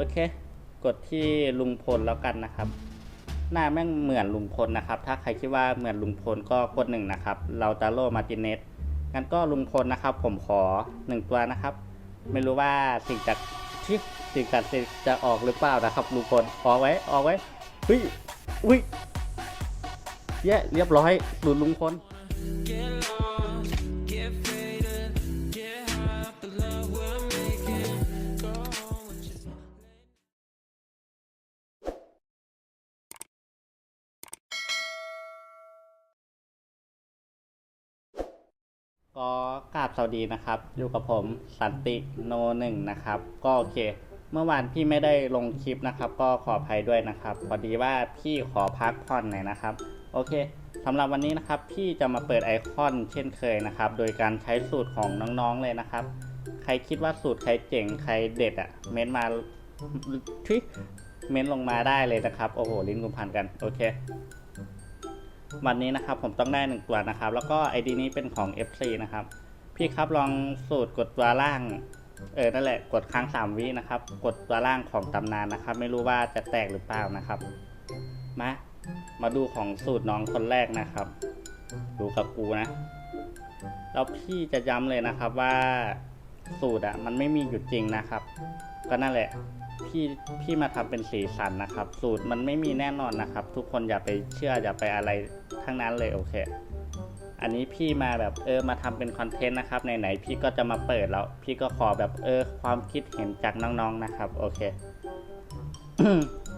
โอเค กดที่ลุงพลแล้วกันนะครับ หน้าแม่งเหมือนลุงพลนะครับ ถ้าใครคิดว่าเหมือนลุงพลก็กดหนึ่งนะครับ เราตาโลมาร์ติเนสงั้นก็ลุงพลนะครับ ผมขอหนึ่งตัวนะครับ ไม่รู้ว่าสิ่งจากที่สิ่งจากสิทธิ์จะออกหรือเปล่านะครับ ลุงพลออกไว้ออกไว้เฮ้ยอุ้ยแย่เรียบร้อยหลุดลุงพล บสวัสดีนะครับ อยู่กับผมสันติโนหนึ่งนะครับ ก็โอเค เมื่อวานพี่ไม่ได้ลงคลิปนะครับ ก็ขออภัยด้วยนะครับ พอดีว่าพี่ขอพักผ่อนหน่อยนะครับ โอเคสำหรับวันนี้นะครับ พี่จะมาเปิดไอคอนเช่นเคยนะครับ โดยการใช้สูตรของน้องๆเลยนะครับ ใครคิดว่าสูตรใครเจ๋งใครเด็ดอะ่ะ เม้นมาทุยเม้นลงมาได้เลยนะครับ โอ้โห ลิ้นกุมพันกัน โอเควันนี้นะครับผมต้องได้หนึ่งตัวนะครับ แล้วก็ ID นี้เป็นของ FC นะครับ พี่ครับลองสูตรกดตัวล่าง เออนั่นแหละกดค้าง3วินะครับ กดตัวล่างของตำนานนะครับ ไม่รู้ว่าจะแตกหรือเปล่านะครับ มามาดูของสูตรน้องคนแรกนะครับ ดูกับกูนะแล้วพี่จะย้ำเลยนะครับว่าสูตรอะมันไม่มีอยู่จริงนะครับ ก็นั่นแหละพี่พี่มาทำเป็นสีสันนะครับ สูตรมันไม่มีแน่นอนนะครับ ทุกคนอย่าไปเชื่ออย่าไปอะไรทั้งนั้นเลยโอเค อันนี้พี่มาแบบเออมาทำเป็นคอนเทนต์นะครับไหนๆพี่ก็จะมาเปิดแล้ว พี่ก็ขอแบบเออความคิดเห็นจากน้องๆนะครับ โอเค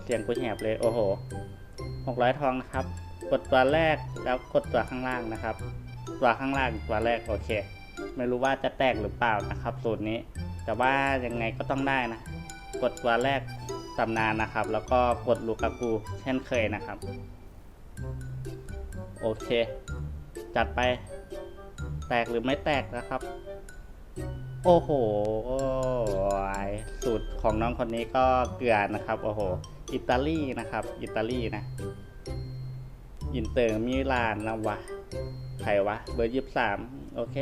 เสียงกูแหบเลยโอ้โหหกร้อยทองนะครับ กดตัวแรกแล้วกดตัวข้างล่างนะครับ ตัวข้างล่างตัวแรกโอเค ไม่รู้ว่าจะแตกหรือเปล่านะครับ สูตรนี้ แต่ว่ายังไงก็ต้องได้นะ กดตัวแรกตำนานนะครับ แล้วก็กดลูกากูเช่นเคยนะครับ โอเค จัดไป แตกหรือไม่แตกนะครับ โอ้โหสูตรของน้องคนนี้ก็เกลือนะครับ โอ้โห อิตาลีนะครับ อิตาลีนะอินเตอร์มิลานนะวะใครวะ เบอร์ยี่สามโอเค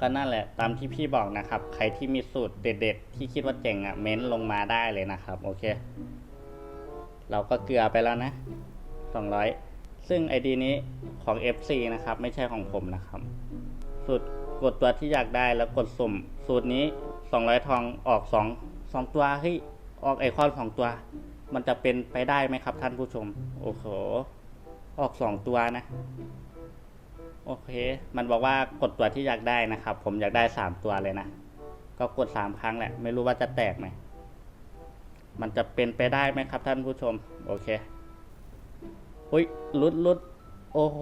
ก็นั่นแหละ ตามที่พี่บอกนะครับ ใครที่มีสูตรเด็ด ๆ ที่คิดว่าเจ๋งอะ่ะ เม้นลงมาได้เลยนะครับ โอเค เราก็เกลือไปแล้วนะ200 ซึ่ง ID นี้ของ FC นะครับ ไม่ใช่ของผมนะครับสูตรกดตัวที่อยากได้แล้วกดสุ่ม สูตรนี้ 200 ทองออก 2 2 ตัวเฮ้ยออกไอคอนสองตัว มันจะเป็นไปได้ไหมครับท่านผู้ชม โอ้โห ออก 2 ตัวนะ โอเค มันบอกว่ากดตัวที่อยากได้นะครับ ผมอยากได้สามตัวเลยนะ ก็กดสามครั้งแหละ ไม่รู้ว่าจะแตกไหมมันจะเป็นไปได้ไหมครับท่านผู้ชม โอเค อุ้ยลุดลุดโอ้โห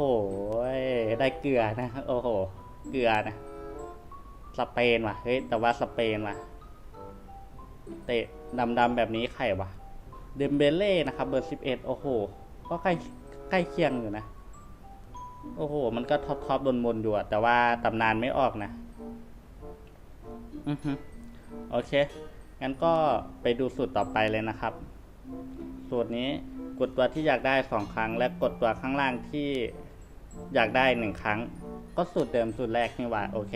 ได้เกลือนะ โอ้โห เกลือนะ สเปนว่ะ เฮ้ย แต่ว่าสเปนว่ะ เตะดำๆแบบนี้ใครวะ เดมเบเล่นะครับ เบอร์สิบเอ็ดโอ้โห ก็ใกล้ใกล้เคียงอยู่นะ โอ้โห มันก็ท็อปท็อปบนบนอยู่แต่ว่าตำนานไม่ออกนะ อือฮึโอเค งั้นก็ไปดูสูตรต่อไปเลยนะครับ สูตรนี้ กดตัวที่อยากได้สองครั้ง และกดตัวข้างล่างที่อยากได้หนึ่งครั้ง ก็สูตรเดิมสูตรแรกนี่หว่าโอเค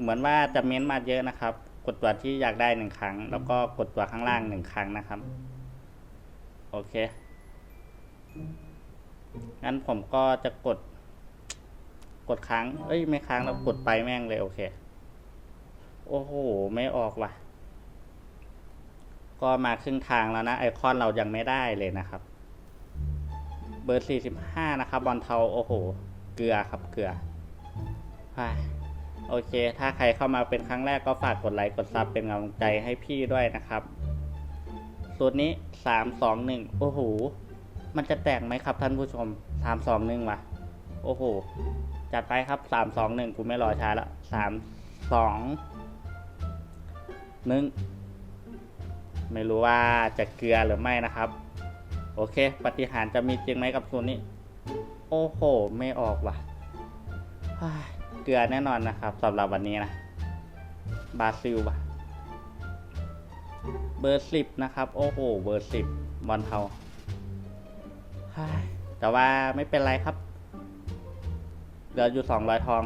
เหมือนว่าจะเม้นมาเยอะนะครับ กดตัวที่อยากได้หนึ่งครั้ง แล้วก็กดตัวข้างล่างหนึ่งครั้งนะครับ โอเคงั้นผมก็จะกด กดค้าง เอ้ยไม่ค้างแล้วกดไปแม่งเลยโอเค โอ้โห ไม่ออกว่ะ ก็มาครึ่งทางแล้วนะ ไอคอนเรายังไม่ได้เลยนะครับ เบอร์สี่สิบห้านะครับ บอลเทาโอ้โห เกลือครับเกลือโอเค ถ้าใครเข้ามาเป็นครั้งแรกก็ฝากกดไลค์กดซับเป็นกำลังใจให้พี่ด้วยนะครับ สูตรนี้สามสองหนึ่งโอ้โห มันจะแตกไหมครับท่านผู้ชมสามสองหนึ่งว่ะ โอ้โห จัดไปครับสามสองหนึ่งกูไม่รอช้าล้วสามสองหนึ่ง ไม่รู้ว่าจะเกลือหรือไม่นะครับ โอเค ปฏิหารจะมีจริงไหมกับสูตรนี้ โอ้โห ไม่ออกว่ะเฮ้ยเกลือแน่นอนนะครับสำหรับวันนี้นะ บาซิลว่ะ เบอร์สิบนะครับ โอ้โห เบอร์สิบบอลเทาเฮ้ยแต่ว่าไม่เป็นไรครับเหลืออยู่สองร้อยทอง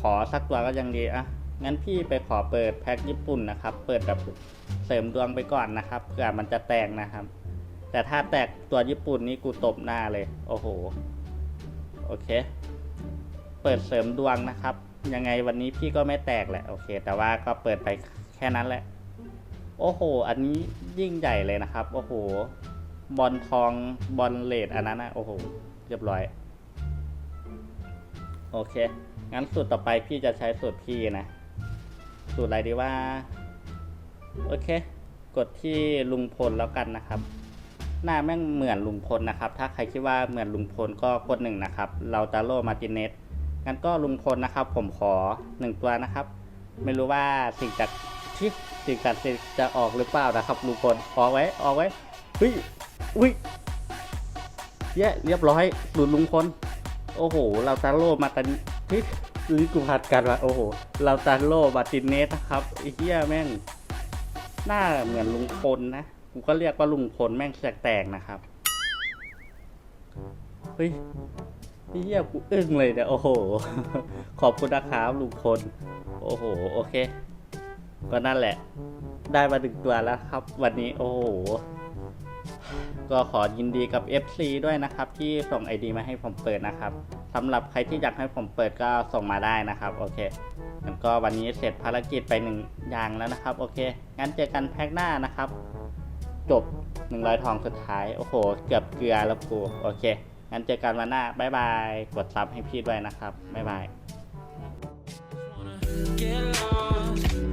ขอสักตัวก็ยังดีอะ งั้นพี่ไปขอเปิดแพ็คญี่ปุ่นนะครับ เปิดแบบเสริมดวงไปก่อนนะครับเผื่อมันจะแตกนะครับ แต่ถ้าแตกตัวญี่ปุ่นนี่กูตบหน้าเลย โอ้โห โอเค เปิดเสริมดวงนะครับ ยังไงวันนี้พี่ก็ไม่แตกแหละ โอเค แต่ว่าก็เปิดไปแค่นั้นแหละ โอ้โห อันนี้ยิ่งใหญ่เลยนะครับ โอ้โห บอลทอง บอลเลดอันนั้นนะโอ้โห เรียบร้อย โอเค งั้นสูตรต่อไปพี่จะใช้สูตรพี่นะ สูตรอะไรดีว่า โอเค กดที่ลุงพลแล้วกันนะครับ หน้าแม่งเหมือนลุงพลนะครับ ถ้าใครคิดว่าเหมือนลุงพลก็กดหนึ่งนะครับ เราตาโลมาติเนสงั้นก็ลุงพลนะครับ ผมขอหนึ่งตัวนะครับ ไม่รู้ว่าสิ่งจากที่สิ่งจากดิ์สิทธิ์จะออกหรือเปล่านะครับ ลุงพลออกไว้ออกไว้เฮ้ยอุ้ยเย้เรียบร้อยหลุดลุงพลโอ้โห เราตาโลมาตันที่ ลิกูพัดกันวะโอ้โห เราตาโลมาตินเนสนะครับไอ้เหี้ยแม่ง หน้าเหมือนลุงพลนะ กูก็เรียกว่าลุงพลแม่งแสกแตกนะครับ เฮ้ยไอ้เหี้ยกูอึ้งเลยเนี่ยโอ้โห ขอบคุณนะครับลุงพล โอ้โห โอเค ก็นั่นแหละ ได้มาถึงตัวแล้วครับ วันนี้ โอ้โหก็ขอยินดีกับ FC ด้วยนะครับ ที่ส่ง ID มาให้ผมเปิดนะครับ สำหรับใครที่อยากให้ผมเปิดก็ส่งมาได้นะครับโอเคงั้นก็วันนี้เสร็จภารกิจไปหนึ่งอย่างแล้วนะครับโอเค งั้นเจอกันแพ็คหน้านะครับ จบ100ทองสุดท้าย โอ้โห เกือบเกลือแล้วกูโอเค งั้นเจอกันวันหน้าบ๊ายบาย กดซับให้พี่ด้วยนะครับบ๊ายบาย Get lost,